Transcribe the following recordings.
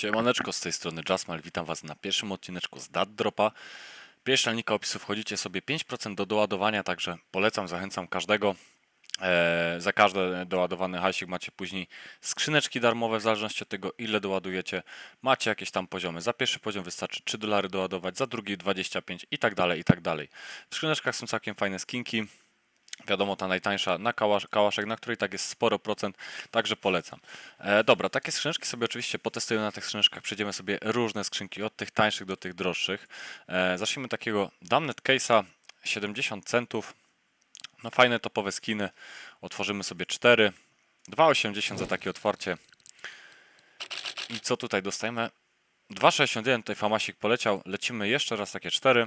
Siemaneczko, z tej strony Jasmal, witam Was na pierwszym odcineczku z Dat Dropa. Pierwsza linijka opisu wchodzicie sobie 5% do doładowania, także polecam, zachęcam każdego. E, za każdy doładowany hajsik macie później skrzyneczki darmowe, w zależności od tego ile doładujecie. Macie jakieś tam poziomy. Za pierwszy poziom wystarczy 3 dolary doładować, za drugi 25 i tak dalej, i tak dalej. W skrzyneczkach są całkiem fajne skinki. Wiadomo, ta najtańsza na kałasz, kałaszek, na której tak jest sporo procent, także polecam. E, dobra, takie skrzyneczki sobie oczywiście potestujemy na tych skrzyneczkach. Przejdziemy sobie różne skrzynki, od tych tańszych do tych droższych. E, zacznijmy takiego Damnet Case'a, 70 centów. No fajne topowe skiny. Otworzymy sobie 4. 2,80 za takie otwarcie. I co tutaj dostajemy? 2,61 tutaj famasik poleciał. Lecimy jeszcze raz takie 4.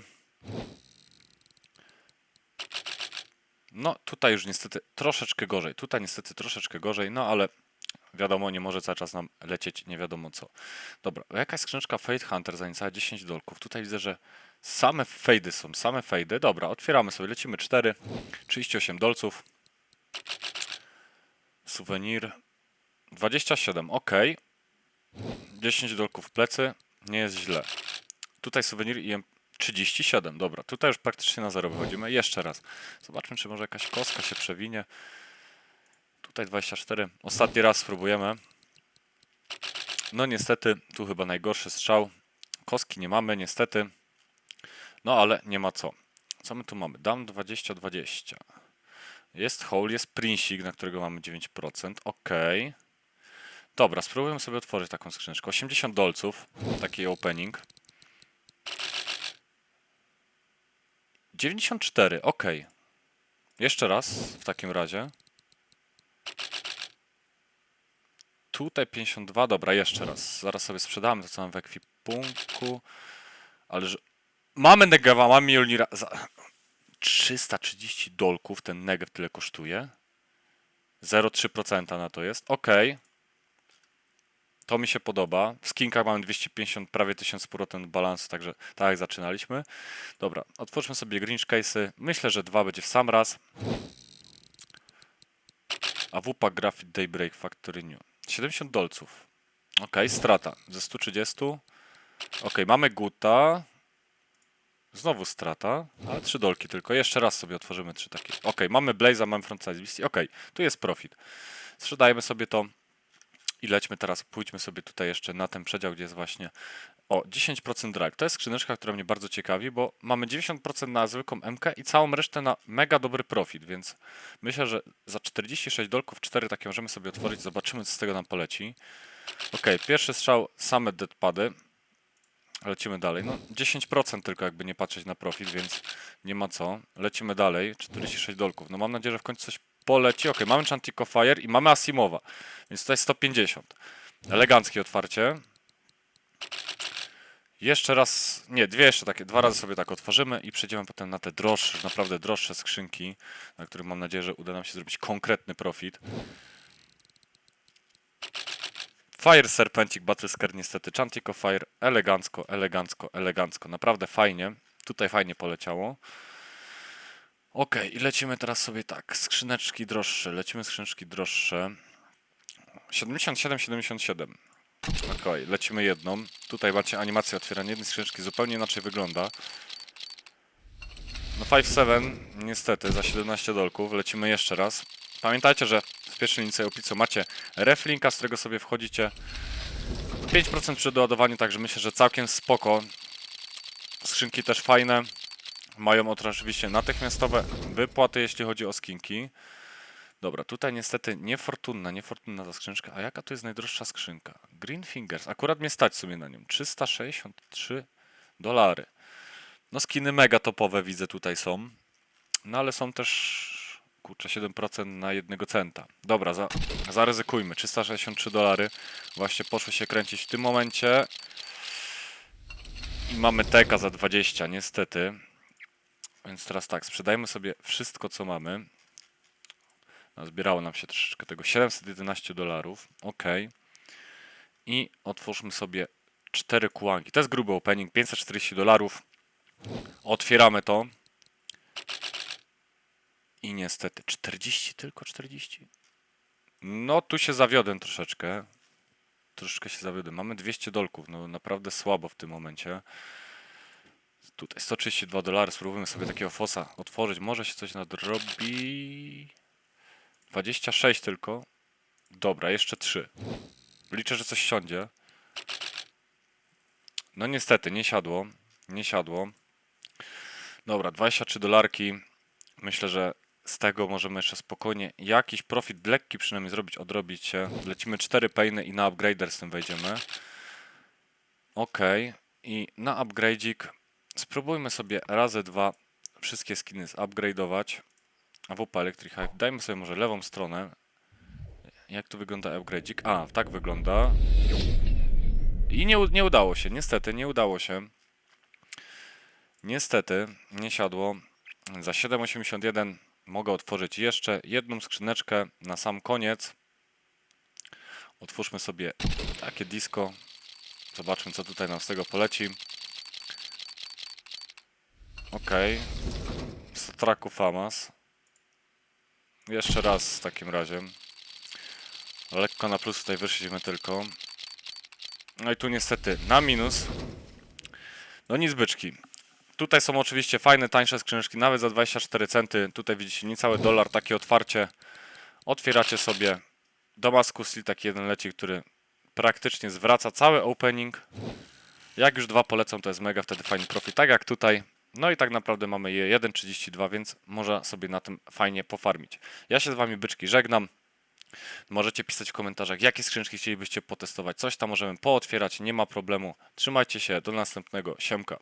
No tutaj już niestety troszeczkę gorzej. Tutaj niestety troszeczkę gorzej, no ale wiadomo, nie może cały czas nam lecieć nie wiadomo co. Dobra, jakaś skrzyneczka Fade Hunter za niecałe 10 dolków. Tutaj widzę, że same fejdy są, same fejdy. Dobra, otwieramy sobie, lecimy 4, 38 dolców. Suwenir 27, ok. 10 dolków plecy, nie jest źle. Tutaj suwenir i 37, dobra, tutaj już praktycznie na zero wychodzimy. Jeszcze raz. Zobaczmy, czy może jakaś kostka się przewinie. Tutaj 24. Ostatni raz spróbujemy. No niestety, tu chyba najgorszy strzał. Kostki nie mamy, niestety. No ale nie ma co. Co my tu mamy? Dam 20-20. Jest hole, jest prinsik, na którego mamy 9%. Ok. Dobra, spróbujemy sobie otworzyć taką skrzyneczkę. 80 dolców, taki opening. 94, ok. Jeszcze raz w takim razie. Tutaj 52, dobra, jeszcze raz. Zaraz sobie sprzedamy to, co mam w ekwipunku. Ale że... Mamy Negewa, mamy Mjolnira. Za... 330 dolków ten Negev tyle kosztuje. 0,3% na to jest. Ok. To mi się podoba. W skinkach mamy 250, prawie 1000 powrotem balansu, także tak jak zaczynaliśmy. Dobra, otwórzmy sobie Grinch case'y. Myślę, że dwa będzie w sam raz. A WPA Graphic Daybreak Factory New. 70 dolców. Ok, strata ze 130. Ok, mamy Guta. Znowu strata, ale 3 dolki tylko. Jeszcze raz sobie otworzymy trzy takie. Ok, mamy Blaze'a, mamy Frontside Beastie. Ok, tu jest profit. Sprzedajmy sobie to. I lećmy teraz, pójdźmy sobie tutaj jeszcze na ten przedział, gdzie jest właśnie o 10% drive. To jest skrzyneczka, która mnie bardzo ciekawi, bo mamy 90% na zwykłą MK i całą resztę na mega dobry profit, więc myślę, że za 46 dolków 4 takie możemy sobie otworzyć, zobaczymy co z tego nam poleci. Ok, pierwszy strzał, same deadpady. Lecimy dalej. No 10% tylko jakby nie patrzeć na profit, więc nie ma co. Lecimy dalej, 46 dolków. No mam nadzieję, że w końcu coś poleci. Ok, mamy Chantico Fire i mamy Asimowa, więc tutaj 150. Eleganckie otwarcie. Jeszcze raz, nie, dwie jeszcze takie, dwa razy sobie tak otworzymy i przejdziemy potem na te droższe, naprawdę droższe skrzynki, na których mam nadzieję, że uda nam się zrobić konkretny profit. Fire Serpentic Battle Scare niestety, Chantico Fire, elegancko, elegancko, elegancko, naprawdę fajnie, tutaj fajnie poleciało. Ok, i lecimy teraz sobie tak, skrzyneczki droższe, lecimy skrzyneczki droższe. 77, 77. Ok, lecimy jedną. Tutaj macie animację otwierania jednej skrzyneczki, zupełnie inaczej wygląda. No 5-7, niestety, za 17 dolków. Lecimy jeszcze raz. Pamiętajcie, że w pierwszej linii opisu macie reflinka, z którego sobie wchodzicie. 5% przy doładowaniu, także myślę, że całkiem spoko. Skrzynki też fajne. Mają oczywiście natychmiastowe wypłaty, jeśli chodzi o skinki. Dobra, tutaj niestety niefortunna, niefortunna ta skrzyneczka. A jaka tu jest najdroższa skrzynka? Green Fingers. Akurat mnie stać w sumie na nią. 363 dolary. No skiny mega topowe widzę tutaj są. No ale są też, kurczę, 7% na jednego centa. Dobra, za, zaryzykujmy. 363 dolary. Właśnie poszły się kręcić w tym momencie. I mamy teka za 20, niestety. Więc teraz tak, sprzedajmy sobie wszystko, co mamy. Zbierało nam się troszeczkę tego. 711 dolarów. Ok. I otwórzmy sobie 4 kułanki. To jest gruby opening. 540 dolarów. Otwieramy to. I niestety 40, tylko 40. No tu się zawiodłem troszeczkę. troszeczkę się zawiodłem. Mamy 200 dolków, no naprawdę słabo w tym momencie. Tutaj 132 dolary, spróbujmy sobie takiego fosa otworzyć. Może się coś nadrobi. 26 tylko. Dobra, jeszcze 3. Liczę, że coś siądzie. No niestety, nie siadło. Nie siadło. Dobra, 23 dolarki. Myślę, że z tego możemy jeszcze spokojnie jakiś profit lekki przynajmniej zrobić, odrobić się. Lecimy 4 painy i na upgrader z tym wejdziemy. Ok. I na upgrade'ik spróbujmy sobie razy dwa wszystkie skiny zupgrade'ować. AWP Electric Hive. Dajmy sobie może lewą stronę. Jak tu wygląda upgrade'ik? A, tak wygląda. I nie, nie udało się, niestety, nie udało się. Niestety, nie siadło. Za 7,81 mogę otworzyć jeszcze jedną skrzyneczkę na sam koniec. Otwórzmy sobie takie disco. Zobaczmy, co tutaj nam z tego poleci. Ok. Straku Famas. Jeszcze raz w takim razie. Lekko na plus tutaj wyszliśmy tylko. No i tu niestety na minus. No nic byczki. Tutaj są oczywiście fajne, tańsze skrzyneczki, nawet za 24 centy. Tutaj widzicie niecały dolar, takie otwarcie. Otwieracie sobie Damascus Steel, taki jeden leci, który praktycznie zwraca cały opening. Jak już dwa polecą, to jest mega wtedy fajny profit, tak jak tutaj. No i tak naprawdę mamy je 1,32, więc można sobie na tym fajnie pofarmić. Ja się z Wami byczki żegnam. Możecie pisać w komentarzach, jakie skrzyneczki chcielibyście potestować. Coś tam możemy pootwierać, nie ma problemu. Trzymajcie się, do następnego. Siemka.